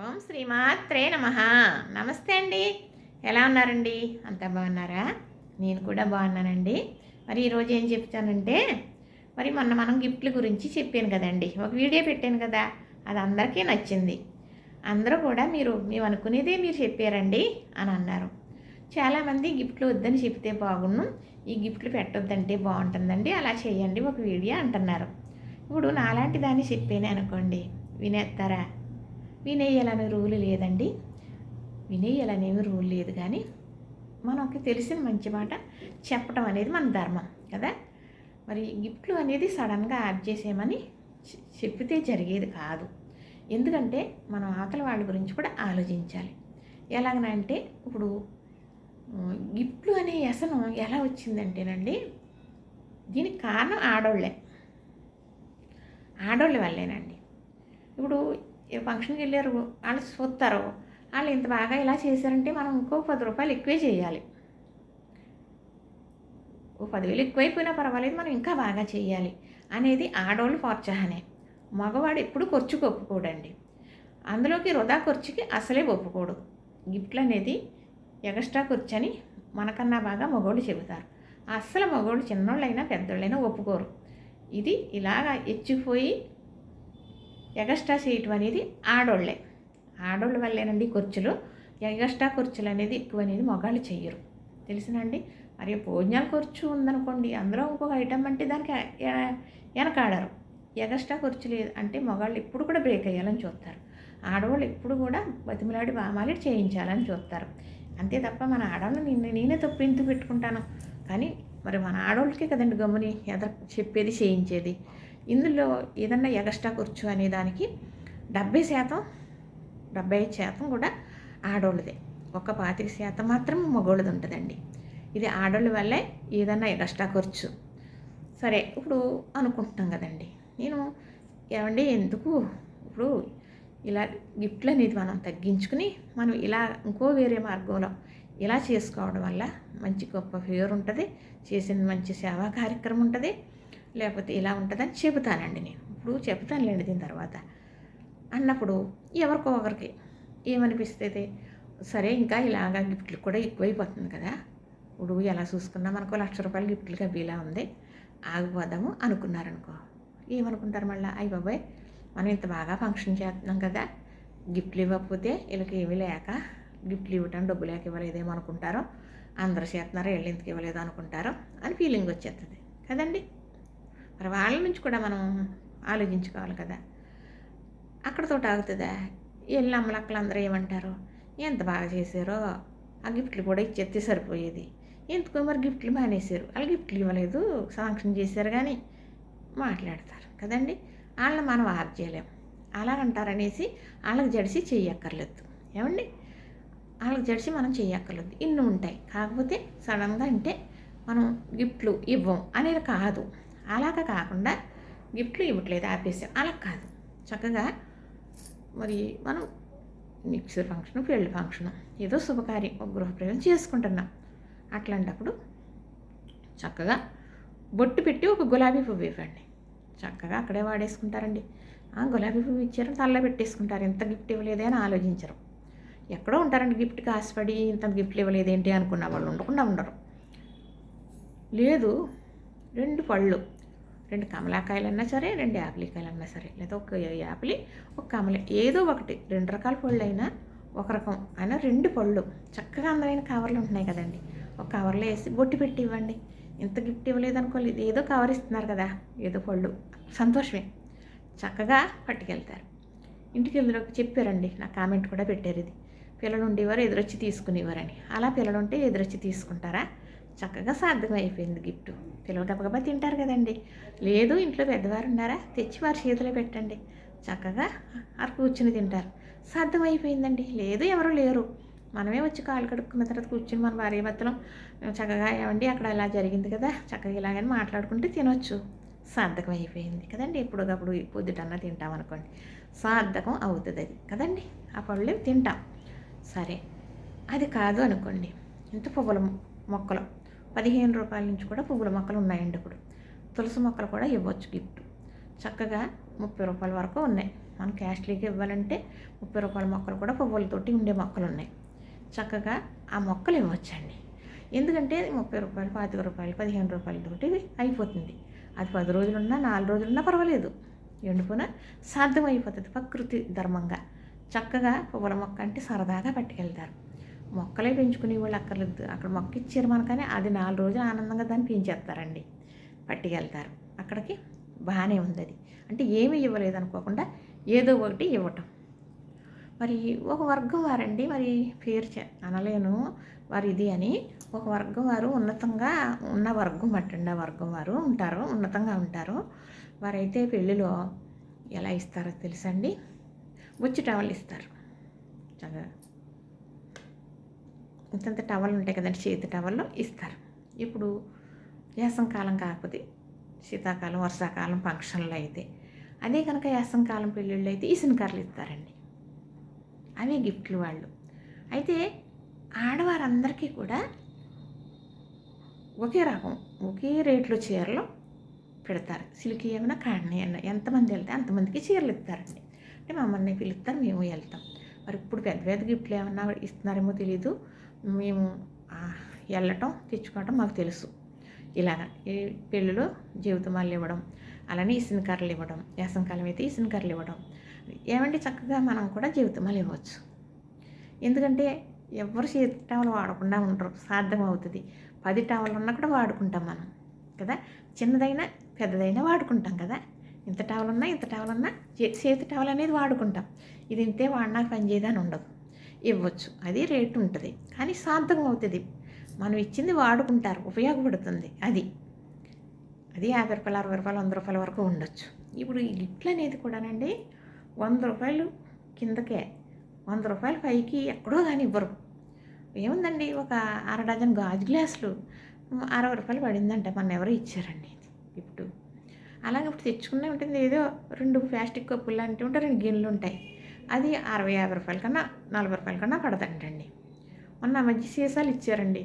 ఓం శ్రీమాత్రే నమ. నమస్తే అండి. ఎలా ఉన్నారండి? అంతా బాగున్నారా? నేను కూడా బాగున్నానండి. మరి ఈరోజు ఏం చెప్తానంటే మరి మొన్న మనం గిఫ్ట్ల గురించి చెప్పాను కదండి. ఒక వీడియో పెట్టాను కదా అది అందరికీ నచ్చింది. అందరూ కూడా మీరు మేము అనుకునేదే మీరు చెప్పారండి అని అన్నారు. చాలామంది గిఫ్ట్లు వద్దని చెప్తే బాగుండు ఈ గిఫ్ట్లు పెట్టొద్దంటే బాగుంటుందండి అలా చేయండి ఒక వీడియో అంటున్నారు. ఇప్పుడు నాలాంటి దాన్ని చెప్పాను అనుకోండి. వినేస్తారా? వినేయాలనే రూల్ లేదండి. వినేయాలనేమి రూల్ లేదు కానీ మనకి తెలిసిన మంచి మాట చెప్పడం అనేది మన ధర్మం కదా. మరి గిఫ్ట్లు అనేది సడన్గా యాడ్ చేసేయమని చెప్పితే జరిగేది కాదు. ఎందుకంటే మనం ఆకలి వాళ్ళ గురించి కూడా ఆలోచించాలి. ఎలాగనంటే ఇప్పుడు గిఫ్ట్లు అనే వ్యసనం ఎలా వచ్చిందంటేనండి దీనికి కారణం ఆడోళ్ళే. ఆడోళ్ళ వల్లేనండి. ఇప్పుడు ఫంక్షన్కి వెళ్ళారు? వాళ్ళు చూస్తారు. వాళ్ళు ఇంత బాగా ఇలా చేశారంటే మనం ఇంకో పది రూపాయలు ఎక్కువే చేయాలి. ఓ పదివేలు ఎక్కువైపోయినా పర్వాలేదు మనం ఇంకా బాగా చేయాలి అనేది ఆడవాళ్ళు ప్రోత్సాహనే మగవాడు ఎప్పుడు ఖర్చుకు ఒప్పుకోడండి. అందులోకి వృధా ఖర్చుకి అసలే ఒప్పుకోడు. గిఫ్ట్లు అనేది ఎగస్ట్రా ఖర్చు అని మనకన్నా బాగా మగవాళ్ళు చెబుతారు. అస్సలు మగవాళ్ళు చిన్నోళ్ళైనా పెద్దోళ్ళైనా ఒప్పుకోరు. ఇది ఇలాగా ఎచ్చిపోయి ఎగస్ట్రా చేయటం అనేది ఆడోళ్ళే. ఆడోళ్ళ వల్లేనండి ఖర్చులు ఎగస్ట్రా ఖర్చులు అనేది ఎక్కువ అనేది మగాళ్ళు చెయ్యరు. తెలిసినండి మరి భోజనాల ఖర్చు ఉందనుకోండి అందులో ఇంకొక ఐటమ్ అంటే దానికి వెనకాడరు ఎగస్ట్రా ఖర్చు లేదు అంటే మగాళ్ళు ఇప్పుడు కూడా బ్రేక్ అయ్యాలని చూస్తారు. ఆడవాళ్ళు ఎప్పుడు కూడా బతిమిలాడి బామాలి చేయించాలని చూస్తారు. అంతే తప్ప మన ఆడవాళ్ళు నిన్ను నేనే తప్పు ఎందుకు పెట్టుకుంటాను? కానీ మరి మన ఆడవాళ్ళకే కదండి గమ్ముని ఎద చెప్పేది చేయించేది. ఇందులో ఏదన్నా ఎగస్ట్రా ఖర్చు అనే దానికి డెబ్బై శాతం డెబ్బై ఐదు శాతం కూడా ఆడోళ్ళదే. ఒక పాతిక శాతం మాత్రం మగోళ్ళది ఉంటుందండి. ఇది ఆడోళ్ళ వల్లే ఏదన్నా ఎగస్ట్రా ఖర్చు. సరే ఇప్పుడు అనుకుంటున్నాం కదండి. నేను ఏమండి ఎందుకు? ఇప్పుడు ఇలా గిఫ్ట్లు అనేది మనం తగ్గించుకుని మనం ఇలా ఇంకో వేరే మార్గంలో ఇలా చేసుకోవడం వల్ల మంచి గొప్ప ఫేవర్ ఉంటుంది చేసిన మంచి సేవా కార్యక్రమం ఉంటుంది లేకపోతే ఇలా ఉంటుందని చెబుతానండి నేను. ఇప్పుడు చెబుతానులేండి దీని తర్వాత. అన్నప్పుడు ఎవరికో ఒకరికి ఏమనిపిస్తుంది? సరే ఇంకా ఇలాగా గిఫ్ట్లు కూడా ఎక్కువైపోతుంది కదా. ఇప్పుడు ఎలా చూసుకున్నా మనకు లక్ష రూపాయల గిఫ్ట్లు బీలా ఉంది. ఆగిపోదాము అనుకున్నారనుకో. ఏమనుకుంటారు మళ్ళీ? అయ్యి బాబాయ్ మనం ఇంత బాగా ఫంక్షన్ చేస్తున్నాం కదా. గిఫ్ట్లు ఇవ్వకపోతే వీళ్ళకి ఏమీ లేక గిఫ్ట్లు ఇవ్వటం డబ్బు లేక ఇవ్వలేదేమో అనుకుంటారో. అందరు చేస్తున్నారో వీళ్ళు ఎందుకు ఇవ్వలేదు అనుకుంటారో అని ఫీలింగ్ వచ్చేస్తుంది. కదండి? మరి వాళ్ళ నుంచి కూడా మనం ఆలోచించుకోవాలి కదా. అక్కడతో ఆగుతుందా? వెళ్ళి అమ్మలక్కలు అందరూ ఏమంటారు? ఎంత బాగా చేశారో? ఆ గిఫ్ట్లు కూడా ఇచ్చేస్తే సరిపోయేది. ఎందుకో మరి గిఫ్ట్లు మానేశారు. వాళ్ళు గిఫ్ట్లు ఇవ్వలేదు. సాంక్షన్ చేశారు కానీ మాట్లాడతారు కదండి. వాళ్ళని మనం ఆప్ చేయలేం అలాగంటారనేసి వాళ్ళకి జడిసి చెయ్యక్కర్లేదు. ఏమండి? వాళ్ళకి జడిసి మనం చెయ్యక్కర్లేదు. ఇన్ని ఉంటాయి. కాకపోతే సడన్గా అంటే మనం గిఫ్ట్లు ఇవ్వం అనేది కాదు. అలాగ కాకుండా గిఫ్ట్లు ఇవ్వట్లేదు ఆపేసాం. అలా కాదు. చక్కగా మరి మనం మిక్సర్ ఫంక్షన్ పెళ్ళి ఫంక్షన్ ఏదో శుభకార్యం ఒక గృహప్రవేశం చేసుకుంటున్నాం. అట్లాంటప్పుడు చక్కగా బొట్టు పెట్టి ఒక గులాబీ పువ్వు ఇవ్వండి. చక్కగా అక్కడే వాడేసుకుంటారండి. ఆ గులాబీ పువ్వు ఇచ్చారు తల్ల పెట్టేసుకుంటారు. ఇంత గిఫ్ట్ ఇవ్వలేదే అని ఆలోచించరు. ఎక్కడో ఉంటారండి గిఫ్ట్కి ఆశపడి ఇంత గిఫ్ట్లు ఇవ్వలేదేంటి అనుకున్న వాళ్ళు ఉండకుండా ఉండరు. లేదు రెండు పళ్ళు. రెండు కమలాకాయలన్నా సరే రెండు యాపిలికాయలన్నా సరే లేదా ఒక యాపిలి ఒక కమల ఏదో ఒకటి రెండు రకాల పళ్ళు అయినా ఒక రకం అయినా రెండు పళ్ళు. చక్కగా అందమైన కవర్లు ఉంటున్నాయి కదండి. ఒక కవర్లో వేసి బొట్టు పెట్టి ఇవ్వండి. ఇంత గిఫ్ట్ ఇవ్వలేదు అనుకోలేదు ఏదో కవర్ ఇస్తున్నారు కదా ఏదో పళ్ళు. సంతోషమే. చక్కగా పట్టుకెళ్తారు. ఇంటికి వెళ్ళిన చెప్పారండి నా కామెంట్ కూడా పెట్టారు ఇది. పిల్లలు ఉండేవారు ఎదురొచ్చి తీసుకునేవారని. అలా పిల్లలు ఉంటే ఎదురొచ్చి తీసుకుంటారా? చక్కగా సాధ్యం అయిపోయింది గిఫ్ట్. పిల్లలు గబగబా తింటారు కదండి. లేదు ఇంట్లో పెద్దవారు ఉన్నారా? తెచ్చి వారి చేతిలో పెట్టండి. చక్కగా వారు కూర్చుని తింటారు. సాధ్యం అయిపోయిందండి. లేదు ఎవరు లేరు. మనమే వచ్చి కాలు కడుక్కున్న తర్వాత కూర్చుని మన భార్య భర్తలు చక్కగా ఏమండి అక్కడ ఇలా జరిగింది కదా. చక్కగా ఇలాగని మాట్లాడుకుంటే తినొచ్చు. సార్థకం అయిపోయింది కదండి. ఎప్పుడోకప్పుడు పొద్దుటన్నా తింటాం అనుకోండి. సార్థకం అవుతుంది అది. కదండి. ఆ పళ్ళు తింటాం. సరే. అది కాదు అనుకోండి. ఇంత పువ్వుల మొక్కలు. పదిహేను రూపాయల నుంచి కూడా పువ్వుల మొక్కలు ఉన్నాయండి ఇప్పుడు. తులసి మొక్కలు కూడా ఇవ్వచ్చు గిఫ్ట్ చక్కగా ముప్పై రూపాయల వరకు ఉన్నాయి. మనం క్యాస్ట్లీకి ఇవ్వాలంటే ముప్పై రూపాయల మొక్కలు కూడా పువ్వులతోటి ఉండే మొక్కలు ఉన్నాయి. చక్కగా ఆ మొక్కలు ఇవ్వచ్చండి. ఎందుకంటే ముప్పై రూపాయలు పాతిక రూపాయలు పదిహేను రూపాయలతోటి అయిపోతుంది. అది పది రోజులున్నా నాలుగు రోజులున్నా పర్వాలేదు. ఎండిపోయినా సాధ్యమైపోతుంది ప్రకృతి ధర్మంగా. చక్కగా పువ్వుల మొక్క అంటే సరదాగా పట్టుకెళ్తారు. మొక్కలే పెంచుకునే వాళ్ళు అక్కర్లేదు. అక్కడ మొక్క ఇచ్చారు మనకని అది నాలుగు రోజులు ఆనందంగా దాన్ని పెంచేస్తారండి. పట్టుకెళ్తారు. అక్కడికి బాగానే ఉంది అది అంటే ఏమీ ఇవ్వలేదు అనుకోకుండా ఏదో ఒకటి ఇవ్వటం. మరి ఒక వర్గం వారండి. మరి పేరు అనలేను. వారు ఇది అని ఒక వర్గం వారు ఉన్నతంగా ఉన్న వర్గం అట్టండి ఆ వర్గం వారు ఉంటారు. ఉన్నతంగా ఉంటారు. వారైతే పెళ్ళిలో ఎలా ఇస్తారో తెలుసండి? బొచ్చి టవల్ ఇస్తారు. చక్కగా. ఇంతంత టవల్ ఉంటాయి కదండి చేతి టవల్లో ఇస్తారు. ఇప్పుడు వేసంకాలం కాకపోతే శీతాకాలం వర్షాకాలం ఫంక్షన్లు అయితే అదే కనుక వేసంకాలం పెళ్ళిళ్ళు అయితే ఇసునకర్రలు ఇస్తారండి. అవే గిఫ్ట్లు వాళ్ళు. అయితే ఆడవారందరికీ కూడా ఒకే రకం ఒకే రేట్లో చీరలు పెడతారు. సిల్కి ఏమైనా కాడిని అన్న ఎంతమంది వెళ్తే అంతమందికి చీరలు ఇస్తారండి. అంటే మమ్మల్ని పిలుస్తారు మేము వెళ్తాం. మరి ఇప్పుడు పెద్ద పెద్ద గిఫ్ట్లు ఏమన్నా ఇస్తున్నారేమో తెలీదు. మేము వెళ్ళటం తెచ్చుకోవటం మాకు తెలుసు. ఇలాగ ఈ పెళ్ళిలో జీవితమాలు ఇవ్వడం అలానే ఇసిన కర్రలు ఇవ్వడం వేసంకాలం అయితే ఇసిన కర్రలు ఇవ్వడం ఏమంటే చక్కగా మనం కూడా జీవితమాలు ఇవ్వచ్చు. ఎందుకంటే ఎవరు చేతి టవల్ వాడకుండా ఉండరు సాధ్యం అవుతుంది. పది టవల్ ఉన్నా కూడా వాడుకుంటాం మనం కదా? చిన్నదైనా పెద్దదైనా వాడుకుంటాం కదా? ఇంత టవల్ ఉన్నా ఇంత టవల్ ఉన్నా చేతి టవల్ అనేది వాడుకుంటాం. ఇది ఇంతే వాడినా పనిచేయదని ఉండదు. ఇవ్వచ్చు. అది రేటు ఉంటుంది. కానీ సార్థకం అవుతుంది మనం ఇచ్చింది వాడుకుంటారు. ఉపయోగపడుతుంది అది. అది యాభై రూపాయలు అరవై రూపాయలు వంద రూపాయల వరకు ఉండొచ్చు. ఇప్పుడు ఈ గిఫ్ట్లు అనేది కూడానండి వంద రూపాయలు కిందకే వంద రూపాయలు పైకి ఎక్కడో కానీ ఇవ్వరు. ఏముందండి? ఒక అర డజన్ గాజు గ్లాసులు అరవై రూపాయలు పడిందంటే మన ఎవరో ఇచ్చారండి. ఇప్పుడు అలాగే ఇప్పుడు తెచ్చుకునే ఉంటుంది ఏదో రెండు ప్లాస్టిక్ కప్పులు లాంటివి ఉంటే రెండు గిన్నెలు ఉంటాయి. అది అరవై యాభై రూపాయల కన్నా నలభై రూపాయల కన్నా పడదంటండి. మొన్న మధ్య సీసాలు ఇచ్చారండి.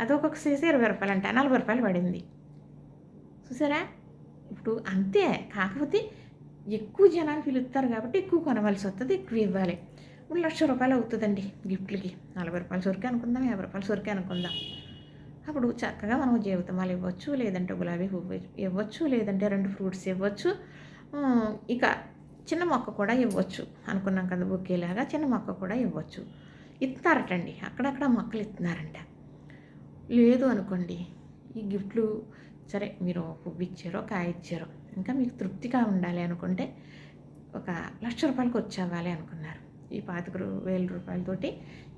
అది ఒక్కొక్క సీసా ఇరవై రూపాయలు అంట నలభై రూపాయలు పడింది. చూసారా? ఇప్పుడు అంతే కాకపోతే ఎక్కువ జనాలు పిలుస్తారు కాబట్టి ఎక్కువ కొనవలసి వస్తుంది ఎక్కువ ఇవ్వాలి. ఇప్పుడు లక్ష రూపాయలు అవుతుందండి గిఫ్ట్లకి. నలభై రూపాయలు సొరికే అనుకుందాం యాభై రూపాయలు సొరికే అనుకుందాం. అప్పుడు చక్కగా మనం జీవితమాలు ఇవ్వచ్చు లేదంటే గులాబీ పువ్వు ఇవ్వచ్చు లేదంటే రెండు ఫ్రూట్స్ ఇవ్వచ్చు. ఇక చిన్న మొక్క కూడా ఇవ్వచ్చు. అనుకున్నాం కదా బుక్కేలాగా చిన్న మొక్క కూడా ఇవ్వచ్చు. ఇస్తారటండి అక్కడక్కడ మొక్కలు ఇస్తున్నారంట లేదు అనుకోండి. ఈ గిఫ్ట్లు సరే మీరు పువ్వు ఇచ్చారో కాయ ఇచ్చారో ఇంకా మీకు తృప్తిగా ఉండాలి అనుకుంటే ఒక లక్ష రూపాయలకు వచ్చేవ్వాలి అనుకున్నారు. ఈ పాతిక వేల రూపాయలతోటి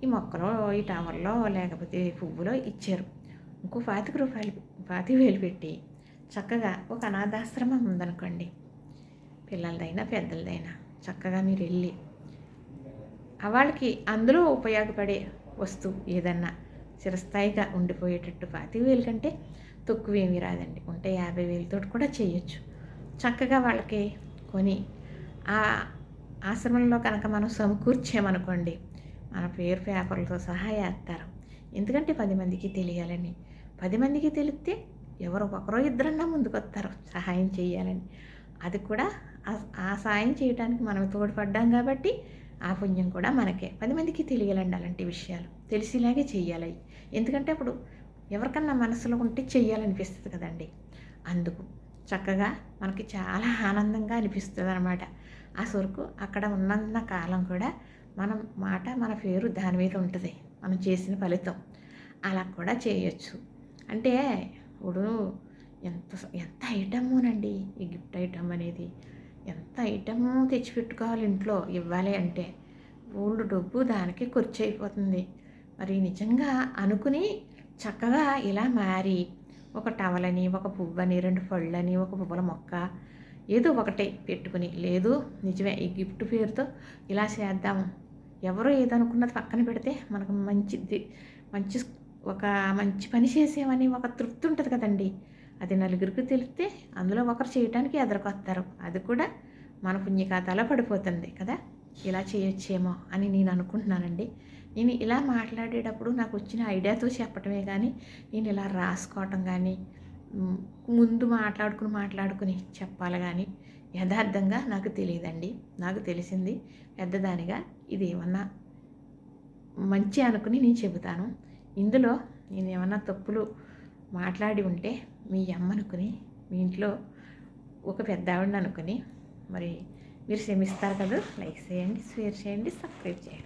ఈ మొక్కలో ఈ టవర్లో లేకపోతే పువ్వులో ఇచ్చారు. ఇంకో పాతిక రూపాయలు పాతిక వేలు పెట్టి చక్కగా ఒక అనాథాశ్రమం ఉందనుకోండి. పిల్లలదైనా పెద్దలదైనా చక్కగా మీరు వెళ్ళి వాళ్ళకి అందులో ఉపయోగపడే వస్తువు ఏదన్నా చిరస్థాయిగా ఉండిపోయేటట్టు పాతి వేలు కంటే తక్కువేమీ రాదండి. ఉంటే యాభై వేలతో కూడా చేయొచ్చు. చక్కగా వాళ్ళకి కొని ఆ ఆశ్రమంలో కనుక మనం సమకూర్చామనుకోండి మన పేరు పేపర్లతో సహా వేస్తారు ఎందుకంటే పది మందికి తెలియాలని. పది మందికి తెలిస్తే ఎవరో ఒకరో ఇద్దరన్నా ముందుకొస్తారు సహాయం చేయాలని. అది కూడా ఆ- సాయం చేయడానికి మనం తోడ్పడ్డాం కాబట్టి ఆ పుణ్యం కూడా మనకే. పది మందికి తెలియాలండి అలాంటి విషయాలు. తెలిసేలాగే చేయాలి ఎందుకంటే అప్పుడు ఎవరికన్నా మనసులో ఉంటే చెయ్యాలనిపిస్తుంది కదండి. అందుకు చక్కగా మనకి చాలా ఆనందంగా అనిపిస్తుంది అనమాట ఆ సరుకు అక్కడ ఉన్నంత కాలం కూడా మనం మాట మన పేరు దాని మీద ఉంటుంది. మనం చేసిన ఫలితం. అలా కూడా చేయొచ్చు. అంటే ఇప్పుడు ఎంత ఎంత ఐటమ్మోనండి ఈ గిఫ్ట్ ఐటమ్ అనేది. ఎంత ఐటమ్ తెచ్చిపెట్టుకోవాలి ఇంట్లో ఇవ్వాలి అంటే? ఓల్డ్ డబ్బు దానికి ఖర్చు అయిపోతుంది మరి నిజంగా అనుకుని చక్కగా ఇలా మారి ఒక టవలని ఒక పువ్వని రెండు పళ్ళని ఒక పువ్వుల మొక్క ఏదో ఒకటే పెట్టుకుని లేదు నిజమే ఈ గిఫ్ట్ పేరుతో ఇలా చేద్దాము. ఎవరు ఏదనుకున్నది పక్కన పెడితే మనకు మంచిది మంచి ఒక మంచి పని చేసామని ఒక తృప్తి ఉంటుంది కదండి. అది నలుగురికి తెలిస్తే అందులో ఒకరు చేయటానికి ఎదురుకొస్తారు. అది కూడా మన పుణ్యఖాతాలో పడిపోతుంది కదా? ఇలా చేయొచ్చేమో అని నేను అనుకుంటున్నానండి. నేను ఇలా మాట్లాడేటప్పుడు నాకు వచ్చిన ఐడియాతో చెప్పటమే కానీ నేను ఇలా రాసుకోవటం కానీ ముందు మాట్లాడుకుని మాట్లాడుకుని చెప్పాలి కానీ యథార్థంగా నాకు తెలియదండి. నాకు తెలిసింది పెద్దదానిగా ఇది ఏమన్నా మంచి అనుకుని నేను చెబుతాను. ఇందులో నేను ఏమన్నా తప్పులు మాట్లాడి ఉంటే మీ అమ్మ అనుకుని మీ ఇంట్లో ఒక పెద్ద ఆవిడని అనుకుని మరి మీరు క్షమిస్తారు కదా? లైక్ చేయండి షేర్ చేయండి సబ్స్క్రైబ్ చేయండి.